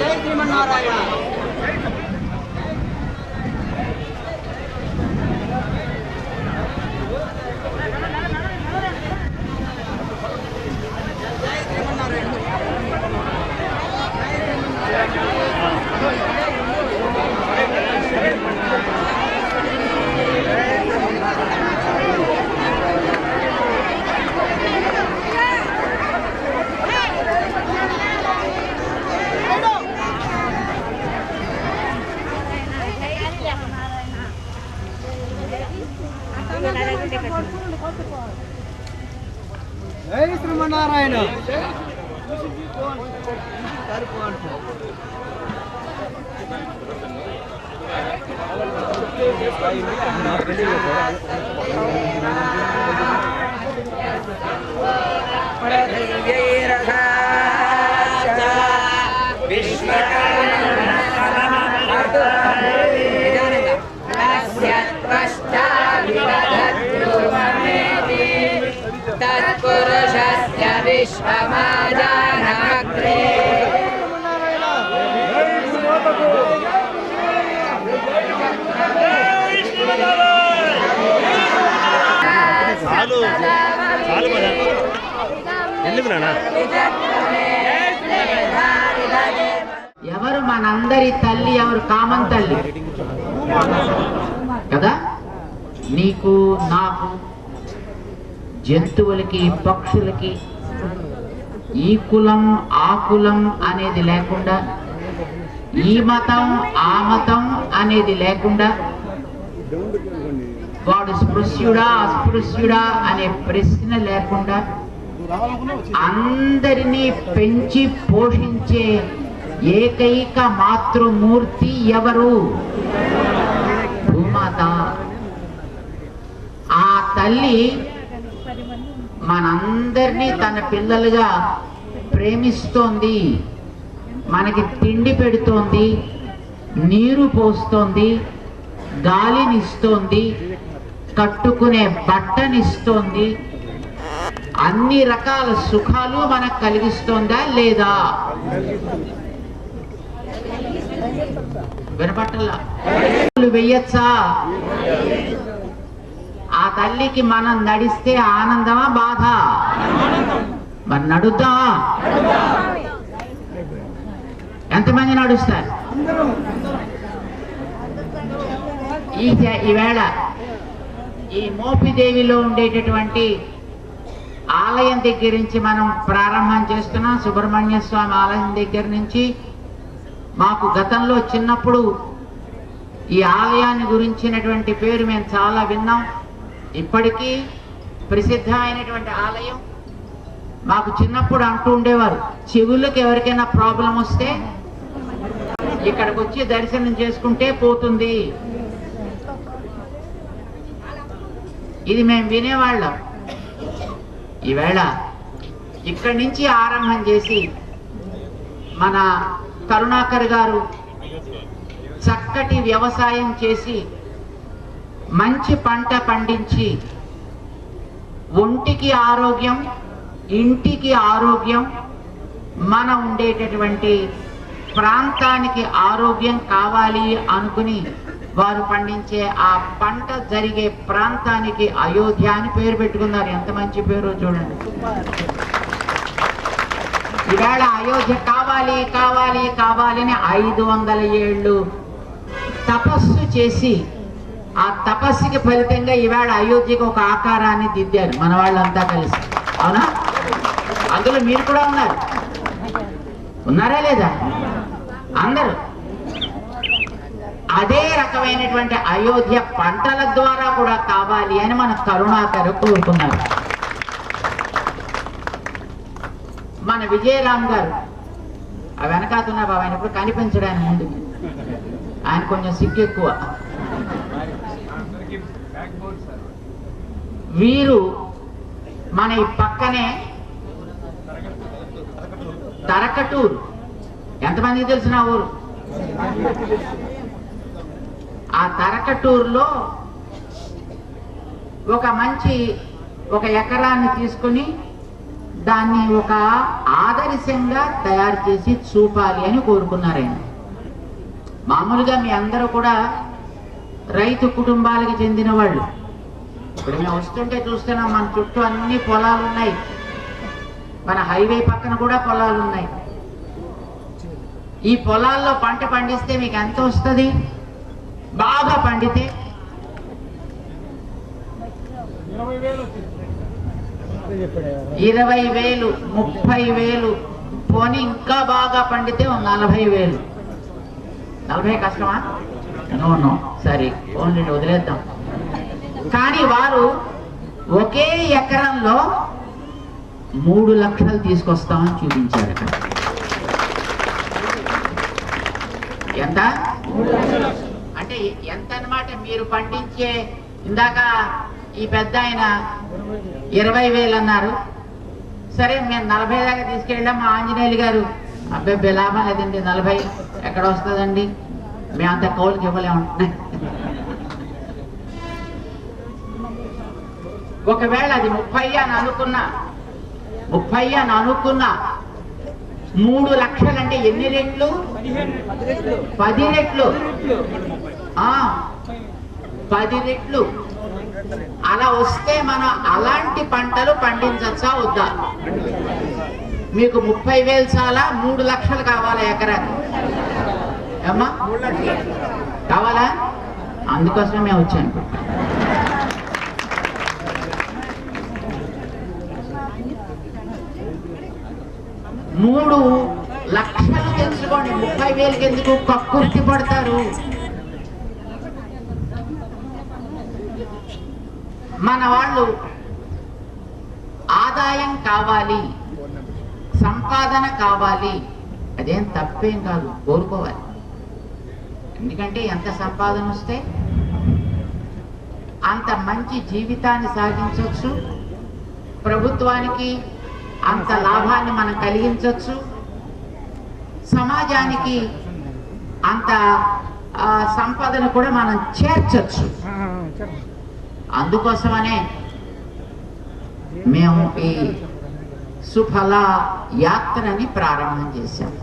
జై శ్రీమన్నారాయణ జై Srimannarayana Thank you. विश्वमादानमग्रे చాలు చాలు కదా ఎందుకు నాన్న ఎవరు మనందరి తల్లి ఎవరు కామన్ తల్లి కదా నీకు నాకు జంతువులకి పక్షులకి ఈ కులం ఆ కులం అనేది లేకుండా ఈ మతం ఆ మతం అనేది లేకుండా వాడు స్పృశ్యుడా అస్పృశ్యుడా అనే ప్రశ్న లేకుండా అందరినీ పెంచి పోషించే ఏకైక మాతృమూర్తి ఎవరు? భూమాత. ఆ తల్లి మనందరినీ తన పిల్లలుగా ప్రేమిస్తోంది. మనకి తిండి పెడుతోంది నీరు పోస్తోంది గాలినిస్తోంది కట్టుకునే బట్టనిస్తోంది. అన్ని రకాల సుఖాలు మనకు కలిగిస్తోందా లేదా? వినపట్టలా వెయ్యచ్చా? తల్లికి మనం నడిస్తే ఆనందమా బాధ? మరి నడుద్దామా? ఎంతమంది నడుస్తారు? ఈ ఈవేళ ఈ మోపిదేవిలో ఉండేటటువంటి ఆలయం దగ్గర నుంచి మనం ప్రారంభం చేస్తున్నాం. సుబ్రహ్మణ్య స్వామి ఆలయం దగ్గర నుంచి. మాకు గతంలో చిన్నప్పుడు ఈ ఆలయాన్ని గురించినటువంటి పేరు మేము చాలా విన్నాం. ఇప్పటికీ ప్రసిద్ధమైనటువంటి ఆలయం మాకు చిన్నప్పుడు అంటూ ఉండేవారు చెవులకు ఎవరికైనా ప్రాబ్లం వస్తే ఇక్కడికి వచ్చి దర్శనం చేసుకుంటే పోతుంది. ఇది మేము వినేవాళ్ళం. ఈవేళ ఇక్కడి నుంచి ఆరంభం చేసి మన కరుణాకర్ గారు చక్కటి వ్యవసాయం చేసి మంచి పంట పండించి ఒంటికి ఆరోగ్యం ఇంటికి ఆరోగ్యం మన ఉండేటటువంటి ప్రాంతానికి ఆరోగ్యం కావాలి అనుకుని వారు పండించే ఆ పంట జరిగే ప్రాంతానికి అయోధ్య అని పేరు పెట్టుకున్నారు. ఎంత మంచి పేరు చూడండి. ఈవేళ అయోధ్య కావాలి కావాలి కావాలని ఐదు వందల ఏళ్ళు తపస్సు చేసి ఆ తపస్సుకి ఫలితంగా ఈవేళ అయోధ్యకి ఒక ఆకారాన్ని దిద్దారు మన వాళ్ళంతా కలిసి. అవునా? అందులో మీరు కూడా ఉన్నారు. ఉన్నారా లేదా? అందరూ. అదే రకమైనటువంటి అయోధ్య పంటల ద్వారా కూడా కావాలి అని మన కరుణాకరు కోరుకున్నారు. మన విజయరామ్ గారు ఆ వెనకాతున్న బాబు ఆయన ఇప్పుడు కనిపించడానికి ఆయన ముందు. ఆయన కొంచెం సిగ్గు ఎక్కువ. వీరు మన ఈ పక్కనే తరకటూరు. ఎంతమందికి తెలిసిన ఊరు? ఆ తరకటూరులో ఒక మంచి ఒక ఎకరాన్ని తీసుకుని దాన్ని ఒక ఆదర్శంగా తయారు చేసి చూపాలి అని కోరుకున్నారు ఆయన మామూలుగా మీ అందరూ కూడా రైతు కుటుంబాలకు చెందిన వాళ్ళు ఇప్పుడు మేము వస్తుంటే చూస్తున్నాం మన చుట్టూ అన్ని పొలాలు ఉన్నాయి మన హైవే పక్కన కూడా పొలాలు ఉన్నాయి ఈ పొలాల్లో పంట పండిస్తే మీకు ఎంత వస్తుంది? బాగా పండితే? ఇరవై వేలు ముప్పై వేలు పోనీ ఇంకా బాగా పండితే నలభై వేలు. నలభై కష్టమా? నో నో సరే ఓన్లీ వదిలేద్దాం. కానీ వారు ఒకే ఎకరంలో మూడు లక్షలు తీసుకొస్తామని చూపించారు అక్కడ ఎంత? అంటే ఎంత అన్నమాట మీరు పండించే ఇందాక ఈ పెద్ద ఆయన ఇరవై వేలు అన్నారు. సరే మేము నలభై దాకా తీసుకెళ్ళాం మా ఆంజనేయులు గారు. అబ్బాయి లాభం లేదండి. నలభై ఎక్కడ వస్తుందండి? మేము అంత కౌలుకి ఇవ్వలేము ఒకవేళ అది ముప్పై అని అనుకున్నా ముప్పై అని అనుకున్నా మూడు లక్షలు అంటే ఎన్ని రెట్లు? పది రెట్లు. ఆ, పది రెట్లు. అలా వస్తే మనం అలాంటి పంటలు పండించచ్చా వద్దా? మీకు ముప్పై వేలు చాలా మూడు లక్షలు కావాలా ఎకరాకి. ఏమ్మా? కావాలా? అందుకోసమే మేము వచ్చాను మూడు లక్షలు తెలుసుకోండి ముప్పై వేలకి ఎందుకు కక్కుర్తి పడతారు? మన వాళ్ళు ఆదాయం కావాలి సంపాదన కావాలి. అదేం తప్పేం కాదు కోరుకోవాలి. ఎందుకంటే ఎంత సంపాదన వస్తే అంత మంచి జీవితాన్ని సాగించవచ్చు ప్రభుత్వానికి అంత లాభాన్ని మనం కలిగించవచ్చు సమాజానికి అంత ఆ, సంపదను కూడా మనం చేర్చచ్చు. అందుకోసమనే మేము ఈ సుఫల యాత్రని ప్రారంభం చేశాము